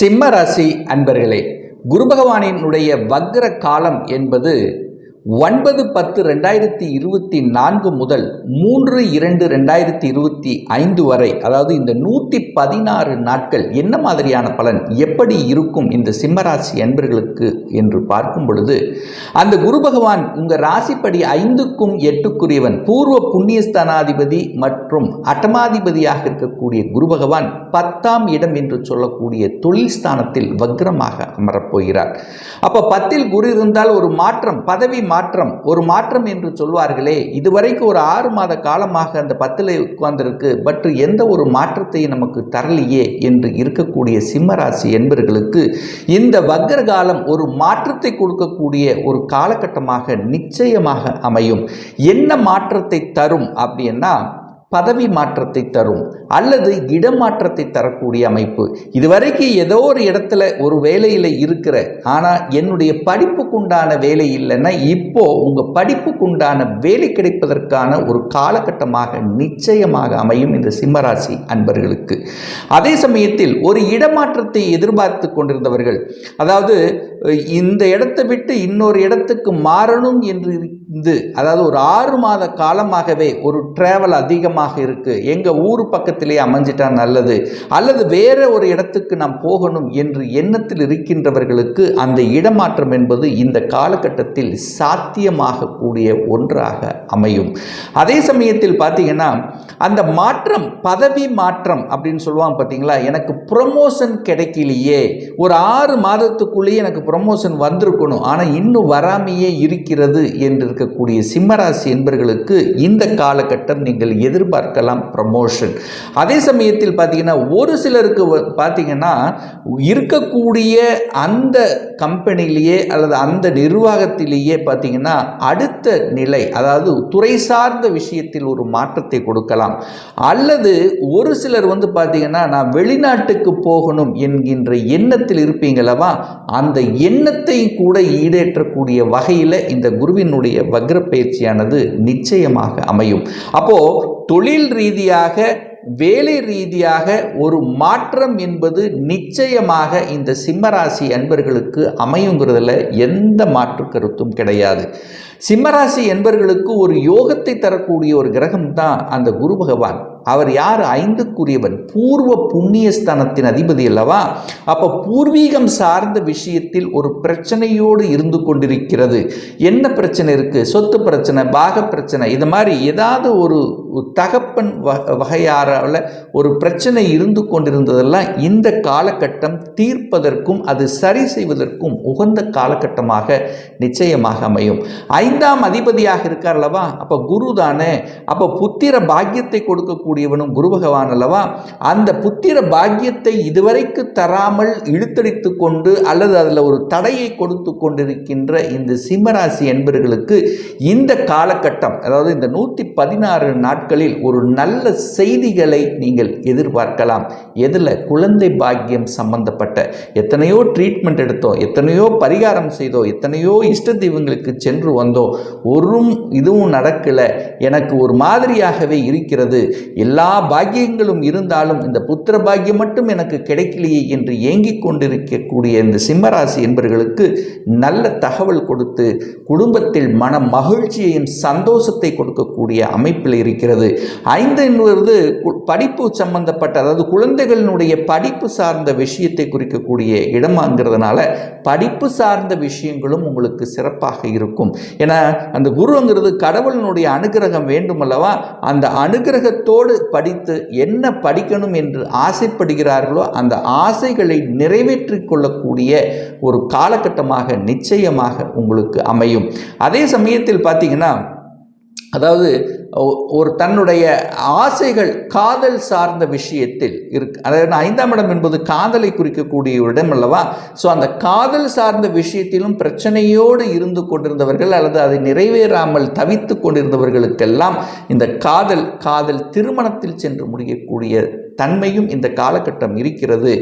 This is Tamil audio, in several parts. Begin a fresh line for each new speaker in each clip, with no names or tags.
சிம்ம ராசி அன்பர்களே குரு பகவானினுடைய வக்ர காலம் என்பது ஒன்பது பத்து ரெண்டாயிரத்தி இருபத்தி நான்கு முதல் மூன்று இரண்டு ரெண்டாயிரத்தி இருபத்தி ஐந்து வரை அதாவது இந்த நூற்றி பதினாறு நாட்கள் என்ன மாதிரியான பலன் எப்படி இருக்கும் இந்த சிம்மராசி அன்பர்களுக்கு என்று பார்க்கும் பொழுது அந்த குரு பகவான் உங்கள் ராசிப்படி ஐந்துக்கும் எட்டுக்குரியவன் பூர்வ புண்ணியஸ்தானாதிபதி மற்றும் அட்டமாதிபதியாக இருக்கக்கூடிய குரு பகவான் பத்தாம் இடம் என்று சொல்லக்கூடிய தொழில் ஸ்தானத்தில் வக்ரமாக அமரப்போகிறார் அப்போ பத்தில் குரு இருந்தால் ஒரு மாற்றம் பதவி மாற்றம் ஒரு மாற்றம் என்று சொல்வார்களே இதுவரைக்கும் ஒரு ஆறு மாத காலமாக அந்த பத்தில் உட்கார்ந்திருக்கு பட் எந்த ஒரு மாற்றத்தையும் நமக்கு தரலையே என்று இருக்கக்கூடிய சிம்மராசி என்பர்களுக்கு இந்த வக்ர காலம் ஒரு மாற்றத்தை கொடுக்கக்கூடிய ஒரு காலகட்டமாக நிச்சயமாக அமையும். என்ன மாற்றத்தை தரும் அப்படின்னா பதவி மாற்றத்தை தரும் அல்லது இடமாற்றத்தை தரக்கூடிய அமைப்பு. இதுவரைக்கும் ஏதோ ஒரு இடத்துல ஒரு வேலையில் இருக்கிற ஆனால் என்னுடைய படிப்புக்குண்டான வேலை இல்லைன்னா இப்போ உங்கள் படிப்புக்குண்டான வேலை கிடைப்பதற்கான ஒரு காலகட்டமாக நிச்சயமாக அமையும் இந்த சிம்மராசி அன்பர்களுக்கு. அதே சமயத்தில் ஒரு இடமாற்றத்தை எதிர்பார்த்து கொண்டிருந்தவர்கள் அதாவது இந்த இடத்தை விட்டு இன்னொரு இடத்துக்கு மாறணும் என்று இருந்து அதாவது ஒரு ஆறு மாத காலமாகவே ஒரு டிராவல் அதிகமாக இருக்கு. எங்கள் ஊர் பக்கத்திலேயே அமைஞ்சிட்டா நல்லது. அல்லது வேற ஒரு இடத்துக்கு நாம் போகணும் என்று எண்ணத்தில் இருக்கின்றவர்களுக்கு அந்த இடமாற்றம் என்பது இந்த காலகட்டத்தில் சாத்தியமாகக்கூடிய ஒன்றாக அமையும். அதே சமயத்தில் பார்த்தீங்கன்னா அந்த மாற்றம் பதவி மாற்றம் அப்படின்னு சொல்லுவாங்க பார்த்தீங்களா எனக்கு ப்ரொமோஷன் கிடைக்கலையே. ஒரு ஆறு மாதத்துக்குள்ளேயே எனக்கு ப்ரொமோஷன் வந்திருக்கணும். ஆனால் இன்னும் வராமையே இருக்கிறது என்று இருக்கக்கூடிய சிம்மராசி என்பர்களுக்கு இந்த காலகட்டம் நீங்கள் எதிர்பார்க்கலாம் ப்ரமோஷன் அதே சமயத்தில் பார்த்தீங்கன்னா ஒரு சிலருக்கு பார்த்திங்கன்னா இருக்கக்கூடிய அந்த கம்பெனிலேயே அல்லது அந்த நிர்வாகத்திலேயே பார்த்தீங்கன்னா அடுத்த நிலை அதாவது துறை சார்ந்த விஷயத்தில் ஒரு மாற்றத்தை கொடுக்கலாம். அல்லது ஒரு சிலர் வந்து பார்த்தீங்கன்னா நான் வெளிநாட்டுக்கு போகணும் என்கின்ற எண்ணத்தில் இருப்பீங்களவா அந்த எண்ணத்தை கூட ஈடேற்றக்கூடிய வகையில் இந்த குருவினுடைய வக்ர பயிற்சியானது நிச்சயமாக அமையும். அப்போ தொழில் ரீதியாக வேலை ரீதியாக ஒரு மாற்றம் என்பது நிச்சயமாக இந்த சிம்மராசி அன்பர்களுக்கு அமையுங்கிறதுல எந்த மாற்று கருத்தும் கிடையாது. சிம்மராசி என்பர்களுக்கு ஒரு யோகத்தை தரக்கூடிய ஒரு கிரகம் தான் அந்த குரு பகவான். அவர் யார்? ஐந்துக்குரியவன். பூர்வ புண்ணியஸ்தானத்தின் அதிபதி அல்லவா? அப்போ பூர்வீகம் சார்ந்த விஷயத்தில் ஒரு பிரச்சனையோடு இருந்து கொண்டிருக்கிறது. என்ன பிரச்சனை இருக்குது சொத்து பிரச்சனை பாக பிரச்சனை இது மாதிரி ஏதாவது ஒரு தகப்பன் வகையாரில் ஒரு பிரச்சனை இருந்து கொண்டிருந்ததெல்லாம் இந்த காலகட்டம் தீர்ப்பதற்கும் அது சரி செய்வதற்கும் உகந்த காலகட்டமாக நிச்சயமாக அமையும். ஐந்தாம் அதிபதியாக இருக்கார் அல்லவா? அப்போ குரு தானே. அப்போ புத்திர பாக்கியத்தை கொடுக்கக்கூடிய கூடியவனும் குரு பகவான் அல்லவா? அந்த புத்திர பாக்கியத்தை இதுவரைக்கு தராமல் இழுத்தடித்து கொண்டு அல்லது அதில் ஒரு தடையை கொடுத்து கொண்டிருக்கின்ற இந்த சிம்மராசி என்பர்களுக்கு இந்த காலகட்டம் அதாவது இந்த நூற்றி பதினாறு நாட்களில் ஒரு நல்ல செய்திகளை நீங்கள் எதிர்பார்க்கலாம். எதில்? குழந்தை பாக்கியம் சம்பந்தப்பட்ட. எத்தனையோ ட்ரீட்மெண்ட் எடுத்தோம் எத்தனையோ பரிகாரம் செய்தோம் எத்தனையோ இஷ்ட தெய்வங்களுக்கு சென்று வந்தோம். ஒரு இதுவும் நடக்கலை. எனக்கு ஒரு மாதிரியாகவே இருக்கிறது. எல்லா பாக்கியங்களும் இருந்தாலும் இந்த புத்திர பாக்கியம் மட்டும் எனக்கு கிடைக்கலையே என்று ஏங்கிக் கொண்டிருக்கக்கூடிய இந்த சிம்மராசி என்பவர்களுக்கு நல்ல தகவல் கொடுத்து குடும்பத்தில் மன மகிழ்ச்சியையும் சந்தோஷத்தை கொடுக்கக்கூடிய அமைப்பில் இருக்கிறது. ஐந்து என்பது கு- படிப்பு சம்பந்தப்பட்ட அதாவது குழந்தைகளினுடைய படிப்பு சார்ந்த விஷயத்தை குறிக்கக்கூடிய இடமாங்கிறதுனால படிப்பு சார்ந்த விஷயங்களும் உங்களுக்கு சிறப்பாக இருக்கும். ஏன்னா அந்த குருங்கிறது கடவுளினுடைய அனுகிரகம் வேண்டுமல்லவா அந்த அனுகிரகத்தோடு படித்து என்ன படிக்கணும் என்று ஆசைப்படுகிறார்களோ அந்த ஆசைகளை நிறைவேற்றிக் கொள்ளக்கூடிய ஒரு காலகட்டமாக நிச்சயமாக உங்களுக்கு அமையும். அதே சமயத்தில் பார்த்தீங்கன்னா அதாவது ஒரு தன்னுடைய ஆசைகள் காதல் சார்ந்த விஷயத்தில் இருக்கு. அதாவது ஐந்தாம் இடம் என்பது காதலை குறிக்கக்கூடிய ஒரு இடம் அல்லவா? ஸோ அந்த காதல் சார்ந்த விஷயத்திலும் பிரச்சனையோடு இருந்து கொண்டிருந்தவர்கள் அல்லது அதை நிறைவேறாமல் தவித்து கொண்டிருந்தவர்களுக்கெல்லாம் இந்த காதல் காதல் திருமணத்தில் சென்று முடியக்கூடிய தன்மையும் இந்த காலகட்டம் இருக்கிறது.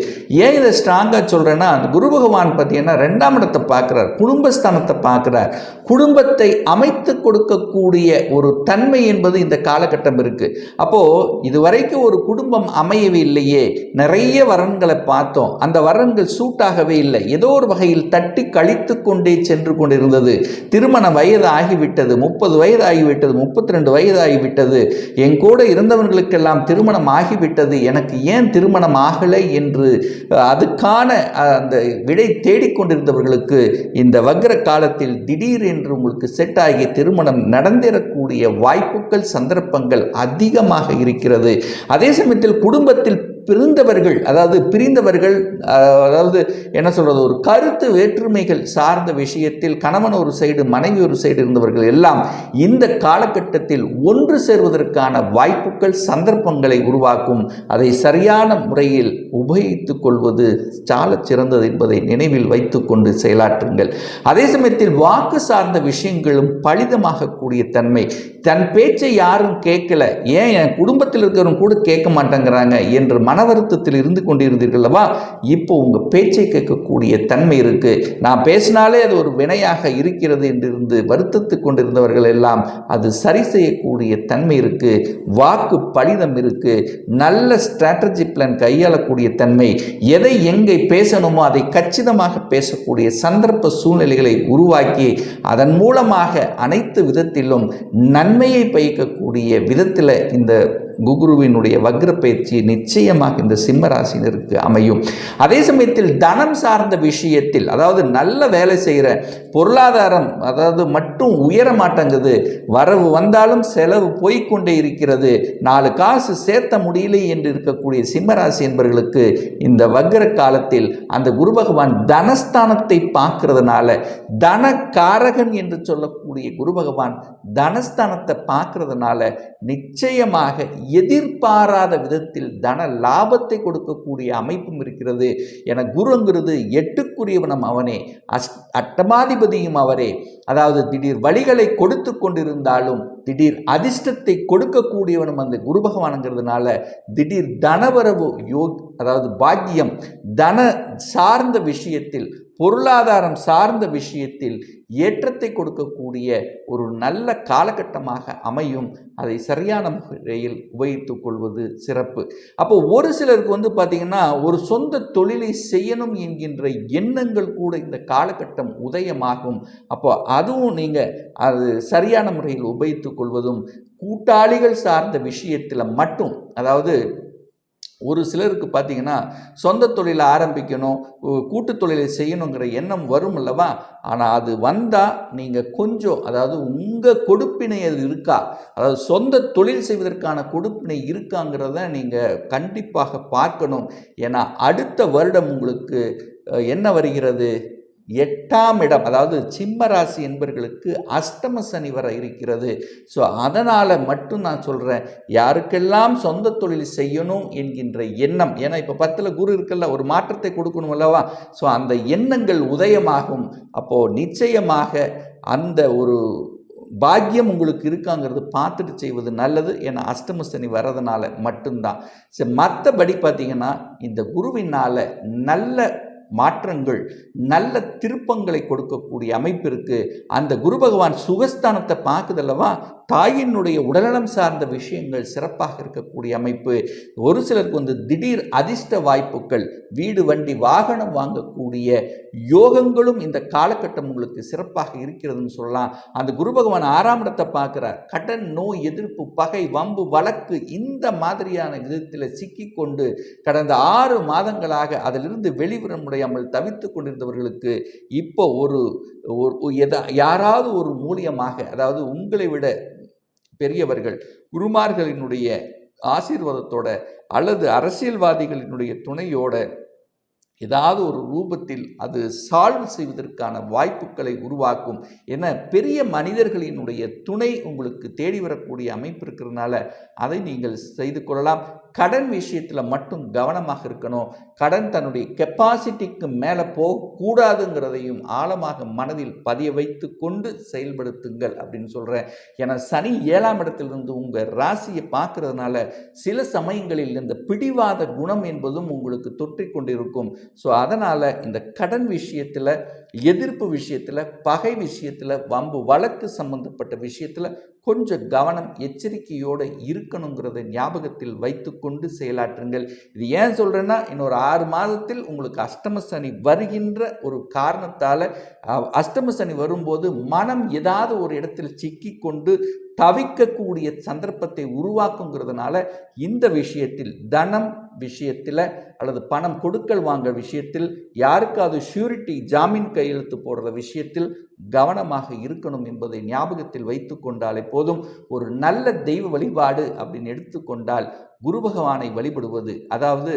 ஏன் இதை ஸ்ட்ராங்காக சொல்கிறேன்னா அந்த குரு பகவான் பார்த்தீங்கன்னா ரெண்டாம் இடத்தை பார்க்குறார் குடும்பஸ்தானத்தை பார்க்குறார். குடும்பத்தை அமைத்து கொடுக்கக்கூடிய ஒரு தன்மை என்பது இந்த காலகட்டம் இருக்குது அப்போது இதுவரைக்கும் ஒரு குடும்பம் அமையவே இல்லையே. நிறைய வரன்களை பார்த்தோம். அந்த வரன்கள் சூட்டாகவே இல்லை. ஏதோ ஒரு வகையில் தட்டி கழித்து கொண்டே சென்று கொண்டிருந்தது. திருமண வயது ஆகிவிட்டது முப்பது வயது ஆகிவிட்டது முப்பத்தி ரெண்டு வயது ஆகிவிட்டது. என் கூட இருந்தவர்களுக்கெல்லாம் திருமணம் ஆகிவிட்டது எனக்கு ஏன் திருமணம் ஆகலை என்று அதுக்கான அந்த விடை தேடிக்கொண்டிருந்தவர்களுக்கு இந்த வக்ர காலத்தில் திடீர் என்று உங்களுக்கு செட் ஆகிய திருமணம் நடந்திடக்கூடிய வாய்ப்புகள் சந்தர்ப்பங்கள் அதிகமாக இருக்கிறது. அதே சமயத்தில் குடும்பத்தில் பிரிந்தவர்கள் அதாவது பிரிந்தவர்கள் அதாவது என்ன சொல்கிறது ஒரு கருத்து வேற்றுமைகள் சார்ந்த விஷயத்தில் கணவன் ஒரு சைடு மனைவி ஒரு சைடு இருந்தவர்கள் எல்லாம் இந்த காலகட்டத்தில் ஒன்று சேர்வதற்கான வாய்ப்புகள் சந்தர்ப்பங்களை உருவாக்கும். அதை சரியான முறையில் உபயோகித்து கொள்வது சால சிறந்தது என்பதை நினைவில் வைத்துக்கொண்டு செயலாற்றுங்கள். அதே சமயத்தில் வாக்கு சார்ந்த விஷயங்களும் பலிதமாகக்கூடிய தன்மை. தன் பேச்சை யாரும் கேட்கல. ஏன் என் குடும்பத்தில் இருக்கிறவங்க கூட கேட்க மாட்டேங்கிறாங்க என்று மன வருத்தத்தில் இருந்து கொண்டிருந்தீர்கள் அல்லவா? இப்போ உங்கள் பேச்சை கேட்கக்கூடிய தன்மை இருக்கு. நான் பேசினாலே அது ஒரு வினையாக இருக்கிறது என்றிருந்து வருத்தத்து கொண்டிருந்தவர்கள் எல்லாம் அது சரி செய்யக்கூடிய தன்மை இருக்கு. வாக்கு பலிதம் இருக்கு. நல்ல ஸ்ட்ராட்டஜி பிளான் கையாளக்கூடிய தன்மை. எதை எங்கே பேசணுமோ அதை கச்சிதமாக பேசக்கூடிய சந்தர்ப்ப சூழ்நிலைகளை உருவாக்கி அதன் மூலமாக அனைத்து விதத்திலும் நன்மையை பயக்கக்கூடிய விதத்தில் இந்த குகுருவினுடைய வக்ர பயிற்சி நிச்சயமாக இந்த சிம்ம ராசினருக்கு அமையும். அதே சமயத்தில் தனம் சார்ந்த விஷயத்தில் அதாவது நல்ல வேலை செய்கிற பொருளாதாரம் அதாவது மட்டும் உயர மாட்டேங்குது வரவு வந்தாலும் செலவு போய்கொண்டே இருக்கிறது நாலு காசு சேர்த்த முடியலை என்று இருக்கக்கூடிய சிம்மராசி என்பவர்களுக்கு இந்த வக்ர காலத்தில் அந்த குரு பகவான் தனஸ்தானத்தை பார்க்கறதுனால தனகாரகன் என்று சொல்லக்கூடிய குரு பகவான் தனஸ்தானத்தை பார்க்கறதுனால நிச்சயமாக எதிர்பாராத விதத்தில் தன லாபத்தை கொடுக்கக்கூடிய அமைப்பும் இருக்கிறது. என குருங்கிறது எட்டுக்குரியவனும் அவனே. அஸ் அட்டமாதிபதியும் அவரே. அதாவது திடீர் வழிகளை கொடுத்து கொண்டிருந்தாலும் திடீர் அதிர்ஷ்டத்தை கொடுக்கக்கூடியவனும் அந்த குரு பகவானுங்கிறதுனால திடீர் தனவரவு யோக் அதாவது பாக்கியம் தன சார்ந்த விஷயத்தில் பொருளாதாரம் சார்ந்த விஷயத்தில் ஏற்றத்தை கொடுக்கக்கூடிய ஒரு நல்ல காலகட்டமாக அமையும். அதை சரியான முறையில் உபயோகித்து கொள்வது சிறப்பு. அப்போ ஒரு சிலருக்கு வந்து பார்த்திங்கன்னா ஒரு சொந்த தொழிலை செய்யணும் என்கின்ற எண்ணங்கள் கூட இந்த காலகட்டம் உதயமாகும். அப்போ அதுவும் நீங்கள் அது சரியான முறையில் உபயோகித்து கொள்வதும் கூட்டாளிகள் சார்ந்த விஷயத்தில் மட்டும் அதாவது ஒரு சிலருக்கு பார்த்தீங்கன்னா சொந்த தொழிலை ஆரம்பிக்கணும் கூட்டு தொழிலை செய்யணுங்கிற எண்ணம் வரும் அல்லவா? ஆனால் அது வந்தால் நீங்கள் கொஞ்சம் அதாவது உங்கள் கொடுப்பினை அது இருக்கா? அதாவது சொந்த தொழில் செய்வதற்கான கொடுப்பினை இருக்காங்கிறத நீங்கள் கண்டிப்பாக பார்க்கணும். ஏன்னா அடுத்த வருடம் உங்களுக்கு என்ன வருகிறது? எட்டாம் இடம் அதாவது சிம்ம ராசி என்பவர்களுக்கு அஷ்டம சனி வர இருக்கிறது. ஸோ அதனால் மட்டும் நான் சொல்கிறேன் யாருக்கெல்லாம் சொந்த தொழில் செய்யணும் என்கின்ற எண்ணம் ஏன்னா இப்போ பத்தில் குரு இருக்கல்ல ஒரு மாற்றத்தை கொடுக்கணும் அல்லவா? ஸோ அந்த எண்ணங்கள் உதயமாகும். அப்போது நிச்சயமாக அந்த ஒரு பாக்கியம் உங்களுக்கு இருக்காங்கிறது பார்த்துட்டு செய்வது நல்லது. ஏன்னா அஷ்டம சனி வர்றதுனால மட்டும்தான். சரி மற்றபடி பார்த்தீங்கன்னா இந்த குருவினால் நல்ல மாற்றங்கள் நல்ல திருப்பங்களை கொடுக்கக்கூடிய அமைப்பு அந்த குரு பகவான் சுகஸ்தானத்தை பார்க்குதல்லவா தாயினுடைய உடல்நலம் சார்ந்த விஷயங்கள் சிறப்பாக இருக்கக்கூடிய அமைப்பு. ஒரு சிலருக்கு வந்து திடீர் அதிர்ஷ்ட வாய்ப்புகள் வீடு வண்டி வாகனம் வாங்கக்கூடிய யோகங்களும் இந்த காலகட்டம் உங்களுக்கு சிறப்பாக இருக்கிறதுன்னு சொல்லலாம். அந்த குரு பகவான் ஆறாம் இடத்தை பார்க்குறார். கடன் நோய் எதிர்ப்பு பகை வம்பு வழக்கு இந்த மாதிரியான விதத்தில் சிக்கிக்கொண்டு கடந்த ஆறு மாதங்களாக அதிலிருந்து வெளிவர முடியாமல் தவித்து கொண்டிருந்தவர்களுக்கு இப்போ ஒரு ஒரு எதா யாராவது ஒரு மூலியமாக அதாவது உங்களை விட பெரியவர்கள் குருமார்களினுடைய ஆசீர்வாதத்தோட அல்லது அரசியல்வாதிகளினுடைய துணையோட ஏதாவது ஒரு ரூபத்தில் அது சால்வ் செய்வதற்கான வாய்ப்புகளை உருவாக்கும் என பெரிய மனிதர்களினுடைய துணை உங்களுக்கு தேடி வரக்கூடிய அமைப்பு இருக்கிறதுனால அதை நீங்கள் செய்து கொள்ளலாம். கடன் விஷயத்தில் மட்டும் கவனமாக இருக்கணும். கடன் தன்னுடைய கெப்பாசிட்டிக்கு மேலே போகக்கூடாதுங்கிறதையும் ஆழமாக மனதில் பதிய வைத்து கொண்டு செயல்படுத்துங்கள் அப்படின்னு சொல்கிறேன் ஏன்னா சனி ஏழாம் இடத்திலிருந்து உங்கள் ராசியை பார்க்கறதுனால சில சமயங்களில் இந்த பிடிவாத குணம் என்பதும் உங்களுக்கு தொற்றிக் கொண்டிருக்கும். ஸோ அதனால் இந்த கடன் விஷயத்தில் எதிர்ப்பு விஷயத்தில் பகை விஷயத்தில் வம்பு வழக்கு சம்பந்தப்பட்ட விஷயத்தில் கொஞ்சம் கவனம் எச்சரிக்கையோடு இருக்கணுங்கிறத ஞாபகத்தில் வைத்துக்கொண்டு கொண்டு செயலாற்றுங்கள். இது ஏன் சொல்கிறேன்னா இன்னொரு ஆறு மாதத்தில் உங்களுக்கு அஷ்டம சனி வருகின்ற ஒரு காரணத்தால் அஷ்டம சனி வரும்போது மனம் ஏதாவது ஒரு இடத்தில் சிக்கி கொண்டு தவிக்கக்கூடிய சந்தர்ப்பத்தை உருவாக்குங்கிறதுனால இந்த விஷயத்தில் தனம் விஷயத்தில் அல்லது பணம் கொடுக்கல் வாங்க விஷயத்தில் யாருக்காவது ஷூரிட்டி ஜாமீன் கையெழுத்து போடுற விஷயத்தில் கவனமாக இருக்கணும் என்பதை ஞாபகத்தில் வைத்து கொண்டாலே போதும். ஒரு நல்ல தெய்வ வழிபாடு அப்படின்னு எடுத்துக்கொண்டால் குரு பகவானை வழிபடுவது அதாவது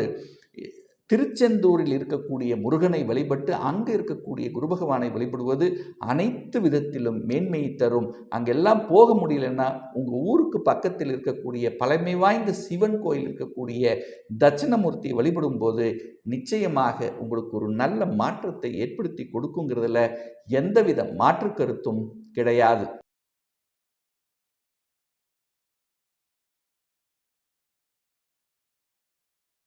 திருச்செந்தூரில் இருக்கக்கூடிய முருகனை வழிபட்டு அங்கே இருக்கக்கூடிய குரு பகவானை வழிபடுவது அனைத்து விதத்திலும் மேன்மையை தரும். அங்கெல்லாம் போக முடியலன்னா உங்கள் ஊருக்கு பக்கத்தில் இருக்கக்கூடிய பழமை வாய்ந்த சிவன் கோயில் இருக்கக்கூடிய தட்சிணமூர்த்தி வழிபடும் போது நிச்சயமாக உங்களுக்கு ஒரு நல்ல மாற்றத்தை ஏற்படுத்தி கொடுக்குங்கிறதுல எந்தவித மாற்று கருத்தும் கிடையாது.